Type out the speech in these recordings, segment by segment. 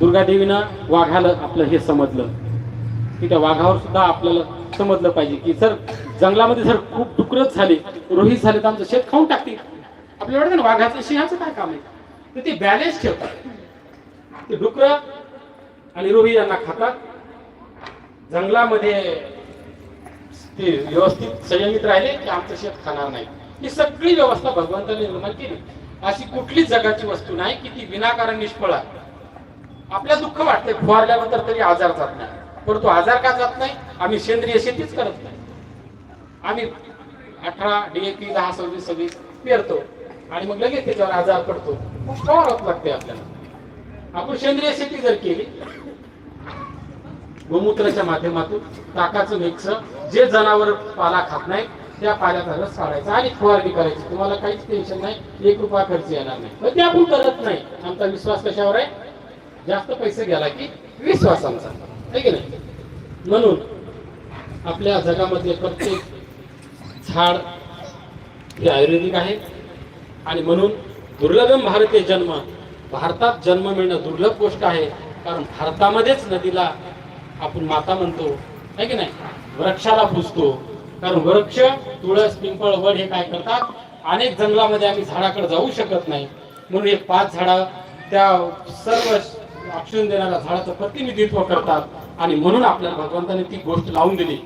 दुर्गादेवीनं वाघाला आपलं हे समजलं. की त्या वाघावर सुद्धा आपल्याला समजलं पाहिजे की जर जंगलामध्ये जर खूप डुकरच झाले रोहित झाले तर आमचं शेत खाऊन टाकतील. आपल्याला वाटतं ना वाघाचं सिंहाचं काय काम आहे? तर ते बॅलेन्स ठेवतात. ते डुकर आणि रोही यांना खातात. जंगलामध्ये ते व्यवस्थित संयमित राहिले की आमचं शेत खाणार नाही. ही सगळी व्यवस्था भगवंताने निर्माण केली. अशी कुठलीच जगाची वस्तू नाही की ती विनाकारण निष्फळ आहे. आपल्या दुःख वाटते फुवारल्यानंतर तरी आजार जात नाही. परंतु आजार का जात नाही? आम्ही सेंद्रिय शेतीच करत नाही. आम्ही अठरा डीएपी दहा सव्वीस सव्वीस पेरतो. आणि मग लगेच त्याच्यावर आजार पडतो. मग फवारावंच लागते आपल्याला. आपण सेंद्रिय शेती जर केली गोमूत्राच्या माध्यमातून ताकाचं मिक्स जे जनावर पाला खात नाही त्या पाल्याचा रस काढायचा आणि फवारणी करायची. तुम्हाला काहीच टेन्शन नाही. एक रुपया खर्च येणार नाही. पण ते आपण करत नाही. आमचा विश्वास कशावर आहे? जास्त पैसे गेला की विश्वासांचा. आहे की नाही? म्हणून आपल्या जगामधले प्रत्येक झाड हे आयुर्वेदिक आहे. आणि म्हणून दुर्लभम भारतीय जन्म भारतात जन्म मिळणं दुर्लभ गोष्ट आहे. कारण भारतामध्येच नदीला आपण माता म्हणतो. आहे की नाही? वृक्षाला पुजतो. कारण वृक्ष तुळस पिंपळ वड हे काय करतात? अनेक जंगलामध्ये आम्ही झाडाकडे जाऊ शकत नाही. म्हणून हे पाच झाडं त्या सर्व ऑक्सिजन देणाऱ्या झाडाचं प्रतिनिधित्व करतात आणि म्हणून आपल्याला भगवंताने ती गोष्ट लावून दिली.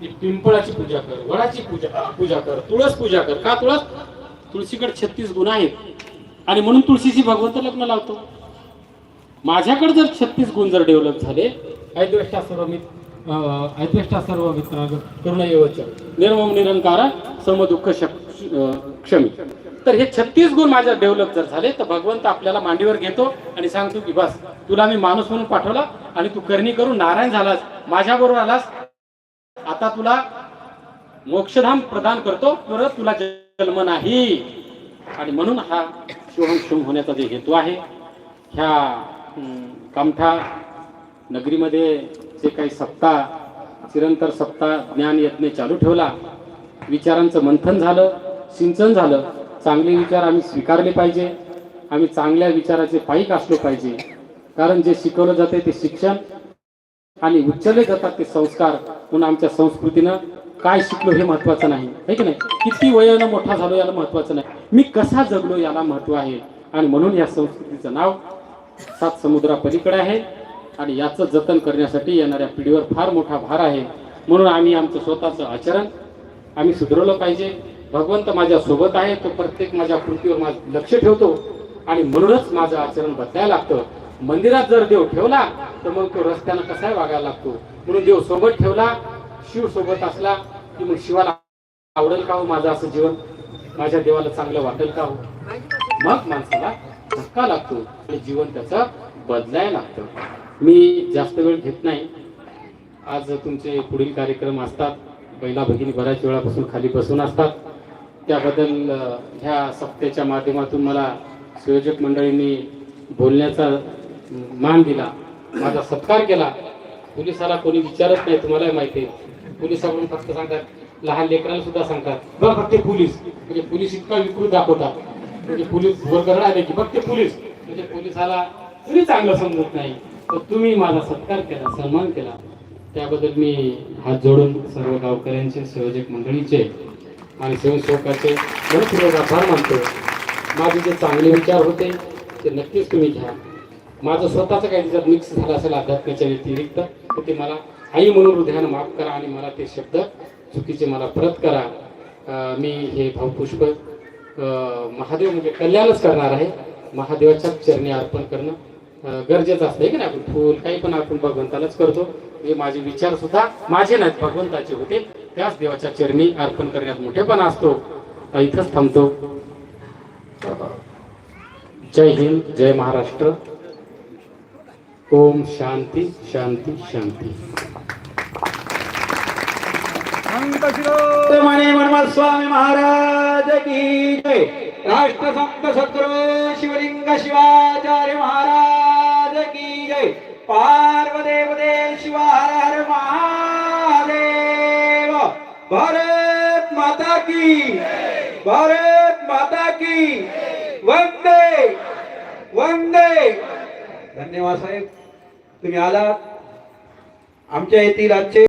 की पिंपळाची पूजा कर वडाची पूजा पूजा कर तुळस पूजा कर. का तुळस? तुळशीकडे छत्तीस गुण आहेत. आणि म्हणून तुळशीशी भगवंत लग्न लावतो. माझ्याकडे जर छत्तीस गुण जर डेव्हलप झाले ऐद्वेष्टा सर्व मित ऐद्वेष्टा सर्व मित्र करुण निर्मम निरंकार समदुःख शक- अं, क्षमी. तर हे छत्तीस गुण माझ्या डेव्हलप जर झाले तर भगवंत आपल्याला मांडीवर घेतो आणि सांगतो की बस तुला मी माणूस म्हणून पाठवला आणि तू करणी करून नारायण झालास माझ्याबरोबर आलास. आता तुला मोक्षधाम प्रदान करतो परत तुला जन्म नाही. आणि म्हणून हा शिवम शिव होण्याचा जे हेतू आहे ह्या कामठा नगरीमध्ये जे काही सप्ताह चिरंतर सप्ताह ज्ञान यज्ञ चालू ठेवला विचारांचं मंथन झालं सिंचन झालं चांगले विचार आम्ही स्वीकारले पाहिजे. आम्ही चांगल्या विचाराचे पाईक असलो पाहिजे. कारण जे शिकवलं जाते ते शिक्षण आणि उच्चले जातात ते संस्कार म्हणून आमच्या संस्कृतीनं काय शिकलो हे महत्वाचं नाही. है की नाही? किती वयानं मोठा झालो याला महत्वाचं नाही. मी कसा जगलो याला महत्त्व आहे. आणि म्हणून या संस्कृतीचं नाव सात समुद्रापलीकडे आहे. आणि याचं जतन करण्यासाठी येणाऱ्या पिढीवर फार मोठा भार आहे. म्हणून आम्ही आमचं स्वतःचं आचरण आम्ही सुधारवलं पाहिजे. भगवंत माझ्या सोबत आहे तो प्रत्येक माझ्या कृतीवर माझं लक्ष ठेवतो आणि म्हणूनच माझं आचरण बदलायला लागतं. मंदिरात जर देव ठेवला तर मग तो रस्त्यानं कसाही वागायला लागतो. म्हणून देव सोबत ठेवला शिव सोबत असला की मग शिवाला आवडेल का हो माझं असं जीवन? माझ्या देवाला चांगलं वाटेल का हो? मग माणसाला धक्का लागतो. आणि जीवन त्याचं बदलायला लागतं. मी जास्त वेळ घेत नाही. आज तुमचे पुढील कार्यक्रम असतात. पहिला भगिनी बऱ्याच वेळापासून खाली बसून असतात. त्याबद्दल ह्या सप्त्याच्या माध्यमातून मला संयोजक मंडळींनी बोलण्याचा मान दिला. माझा सत्कार केला. पोलिसाला कोणी विचारत नाही तुम्हाला माहिती आहे. पोलिसाकडून फक्त सांगतात लहान लेकरांना सुद्धा सांगतात बघ फक्त पोलीस. म्हणजे पोलीस इतका विकृत दाखवतात. म्हणजे पोलीस वर्ग आले की फक्त पोलीस. म्हणजे पोलिसाला तुम्ही चांगलं समजत नाही. तर तुम्ही माझा सत्कार केला सन्मान केला. त्याबद्दल मी हात जोडून सर्व गावकऱ्यांचे संयोजक मंडळीचे आणि स्वयंसेवकाचे मनपूर्वक आभार मानतो. माझे जे चांगले विचार होते ते नक्कीच तुम्ही घ्या. माझं स्वतःचं काही जर मिक्स झालं असेल अध्यात्माच्या व्यतिरिक्त तर ते मला आई म्हणून हृदयानं माफ करा आणि मला ते शब्द चुकीचे मला परत करा. मी हे भावपुष्प महादेव म्हणजे कल्याणच करणार आहे. महादेवाच्या चरणी अर्पण करणं गरजेचं असतं की नाही? आपण फूल काही पण आपण भगवंतालाच करतो. हे माझे विचार सुद्धा माझे नाहीत भगवंताचे होते. त्याच देवाच्या चरणी अर्पण करण्यात मोठेपणा असतो. इथंच थांबतो. जय हिंद जय महाराष्ट्र. ओम शांती शांती शांती. माने मनमल स्वामी महाराज की जय. राष्ट्रसंत सद्गुरु शिवलिंग शिवाचार्य महाराज. भारत माता की भारत माता की वंदे वंदे. धन्यवाद साहेब. तुम्ही आलात. आमच्या येथील आजचे